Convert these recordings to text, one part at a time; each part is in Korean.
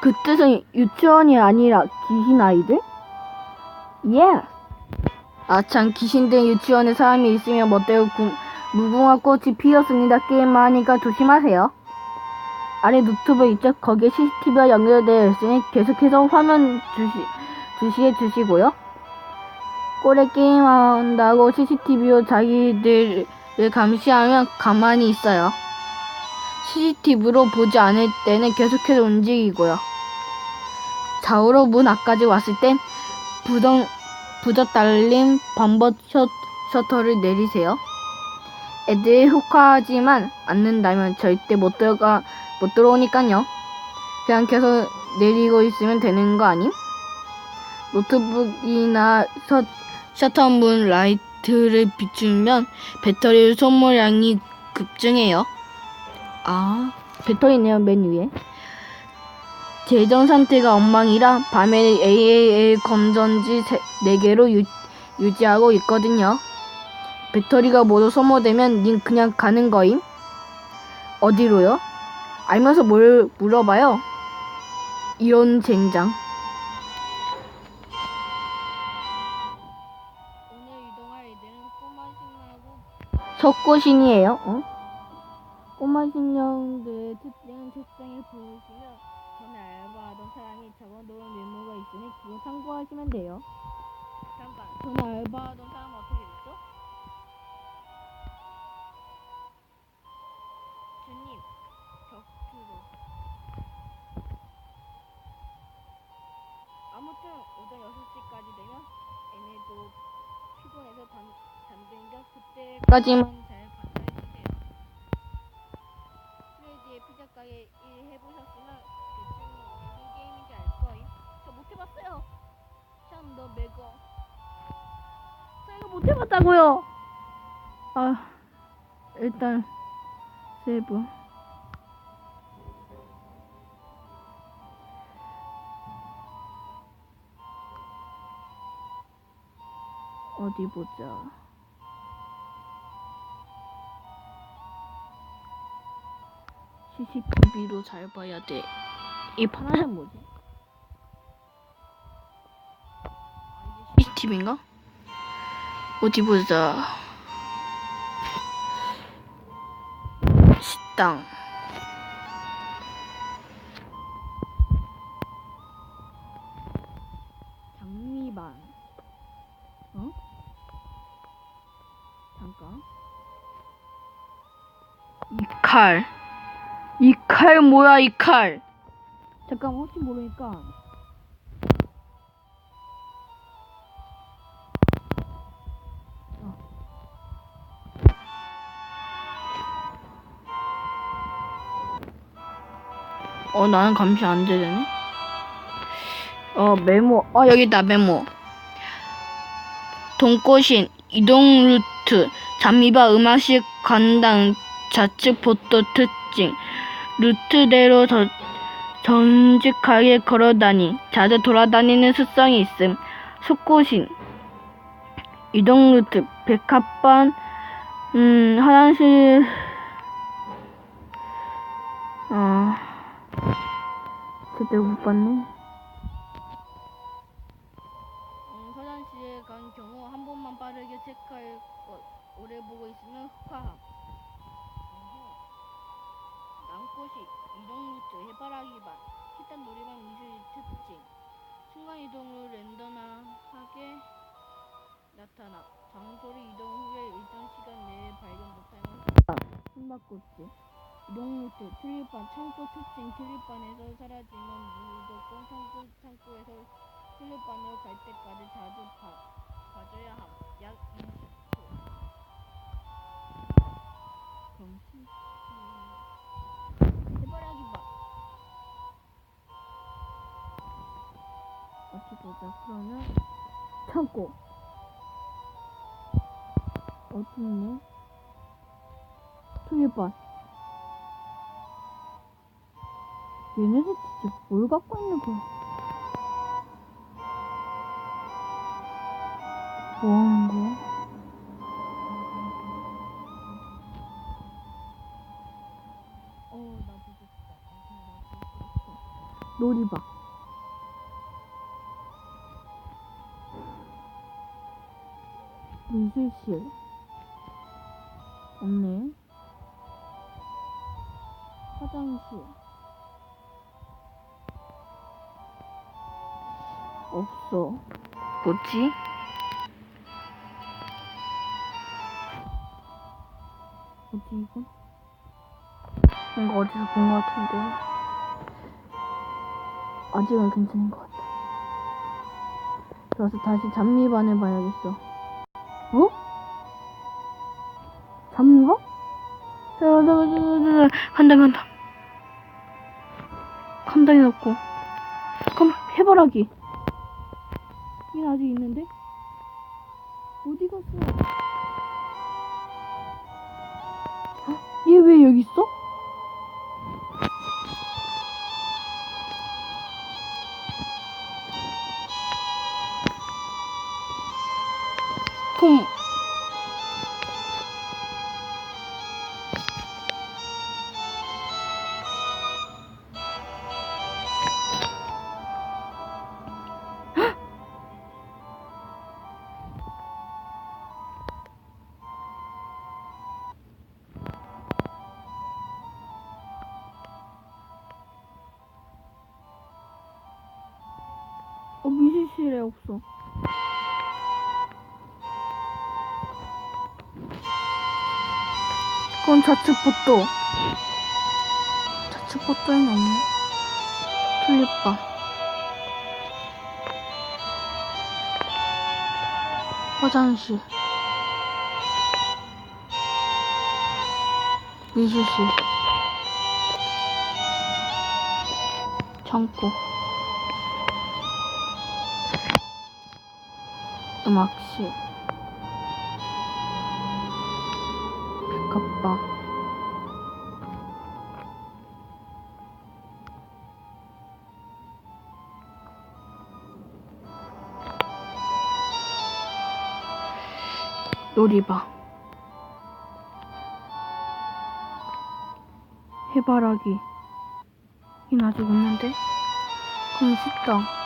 그 뜻은 유치원이 아니라 귀신 아이들? 예. 아참 귀신된 유치원에 사람이 있으면 멋대로 구- 무궁화 꽃이 피었습니다. 게임만 하니까 조심하세요. 아래 노트북 있죠? 거기에 CCTV가 연결되어 있으니 계속해서 화면 주시, 주시해 주시고요. 꼴에 게임한다고 CCTV로 자기들을 감시하면 가만히 있어요. CCTV로 보지 않을 때는 계속해서 움직이고요. 좌우로 문 앞까지 왔을 땐 부정, 부적 달린 셔, 셔터를 내리세요. 애들이 혹하지만 않는다면 절대 못 들어가, 못 들어오니까요. 그냥 계속 내리고 있으면 되는 거 아님? 노트북이나 셔, 셔터 문 라이트를 비추면 배터리 소모량이 급증해요. 아, 배터리네요, 맨 위에. 재정 상태가 엉망이라 밤에 AAA 건전지 4개로 유, 유지하고 있거든요. 배터리가 모두 소모되면 님 그냥 가는 거임? 어디로요? 알면서 뭘 물어봐요? 이런 젠장. 오늘 이동할 애들은 꼬마 신하고 석고신이에요. 어? 꼬마 신령들의 특징은 책상에 보시면 전에 알바하던 사람이 적어놓은 메모가 있으니 그거 참고하시면 돼요. 잠깐, 전에 알바하던 사람은 어떻게 됐죠? 주님, 격투로. 아무튼 오전 6시까지 되면 얘네도 피곤해서 잠, 잠드니까 그때까지만 잘관 가게 일 해보셨으면 대충 무슨 게임인지 알 거임. 저 못 해봤어요. 참 너 매거. 저 이거 못 해봤다고요. 아 일단 세이브. 어디 보자. CCTV로 잘 봐야 돼. 이 파란색 뭐지? CCTV인가? 어디 보자. 식당. 장미반. 어? 잠깐. 이 칼. 이 칼 뭐야 이 칼? 잠깐 혹시 모르니까 어 나는 감시 안 되네. 어 메모 어 여기 있다 메모. 동꼬신 이동 루트 잠미바 음악실 관당 좌측 보도 특징 루트대로 더 정직하게 걸어다니 자주 돌아다니는 습성이 있음. 속고신 이동 루트 백합반 음 화장실 어 제대로 못 봤네. 음, 화장실에 간 경우 한 번만 빠르게 체크할 것 오래 보고 있으면 흑화함 꽃이 이동 루트 해바라기 반 키탄 놀이방 미술 특징. 순간 이동으로 랜덤하게 나타나 장소를 이동 후에 일정 시간 내에 발견 못하면 숨바꼭질. 이동 루트 튤립반 창고 특징. 튤립반에서 사라지면 무조건 창고 창고에서 튤립반으로 갈 때까지 자주 봐, 보자. 그러면 창고. 어디 있네? 튤립반. 얘네들 진짜 뭘 갖고 있는 거야? 뭐 하는 거야? 어, 놀이방. 미술실. 없네. 화장실. 없어. 뭐지? 뭐지 이건? 뭔가 어디서 본 것 같은데 아직은 괜찮은 것 같아. 그래서 다시 잠미반을 봐야겠어. 어? 잠미반? 간다 간다. 감당이 없고. 그럼 해바라기. 얘는 아직 있는데? 어디 갔어? 얘 왜 여기 있어? 미술실에 없어. 그건 좌측 복도. 좌측 복도에는 없네. 튤립바. 화장실. 미술실. 창고. 음악실. 백합바. 놀이방. 해바라기. 이 아직 없는데? 그럼 식당.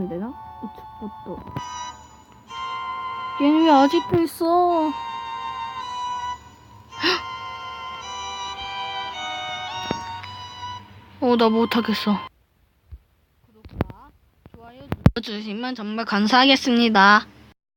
안 되나? 우측 것도. 얘는 왜 아직도 있어? 어, 나 못하겠어. 구독과 좋아요 눌러주시면 정말 감사하겠습니다.